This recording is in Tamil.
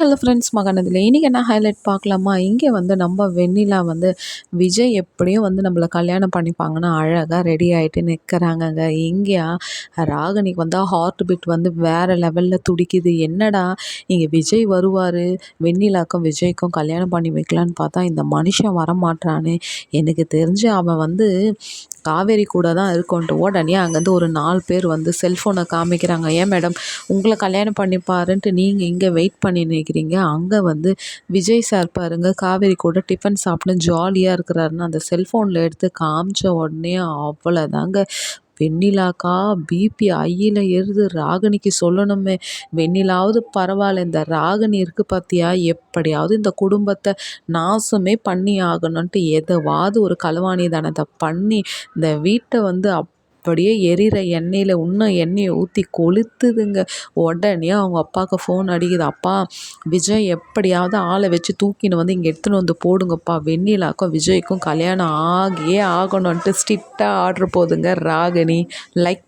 ஹலோ ஃப்ரெண்ட்ஸ் மகாநதியில் இன்றைக்கி என்ன ஹைலைட் பார்க்கலாமா? இங்கே வந்து நம்ம வெண்ணிலா வந்து விஜய் எப்படியும் வந்து நம்மளை கல்யாணம் பண்ணிப்பாங்கன்னு அழகாக ரெடி ஆகிட்டு நிற்கிறாங்கங்க இங்கேயா? ராகினிக்கு வந்து ஹார்ட் பீட் வந்து வேறு லெவலில் துடிக்குது. என்னடா இங்கே விஜய் வருவார்? வெண்ணிலாக்கும் விஜய்க்கும் கல்யாணம் பண்ணி வைக்கலான்னு பார்த்தா இந்த மனுஷன் வரமாட்டானே எனக்கு தெரிஞ்சு அவன் வந்து காவேரி கூட தான் இருக்கோன்ட்டு உடனே அங்கேருந்து ஒரு நாலு பேர் வந்து செல்ஃபோனை காமிக்கிறாங்க. ஏன் மேடம் உங்களை கல்யாணம் பண்ணிப்பாருன்ட்டு நீங்கள் இங்கே வெயிட் பண்ணி நிற்கிறீங்க அங்கே வந்து விஜய் சார் பாருங்க காவேரி கூட டிஃபன் சாப்பிட்டு ஜாலியாக இருக்கிறாருன்னு அந்த செல்ஃபோனில் எடுத்து காமிச்ச உடனே அவ்வளோதாங்க வெண்ணிலாக்கா பிபி ஐயில் ஏறுது ராகினிக்கு சொல்லணுமே. வெண்ணிலாவது பரவாயில்ல. இந்த ராகினி இருக்குது பார்த்தியா எப்படியாவது இந்த குடும்பத்தை நாசமே பண்ணி ஆகணுன்ட்டு எதவாவது ஒரு களவாணி தனத்தை பண்ணி இந்த வீட்டை வந்து அப் அப்படியே எரிகிற எண்ணெயில் இன்னும் எண்ணெயை ஊற்றி கொளுத்துதுங்க. உடனே அவங்க அப்பாவுக்கு ஃபோன் அடிக்குது. அப்பா விஜய் எப்படியாவது ஆளை வச்சு தூக்கின்னு வந்து இங்கே எடுத்துன்னு வந்து போடுங்கப்பா. வெண்ணிலாக்கும் விஜய்க்கும் கல்யாணம் ஆகியே ஆகணுன்ட்டு ஸ்ட்ரிக்டாக ஆர்டர் போதுங்க ராகினி. லைக்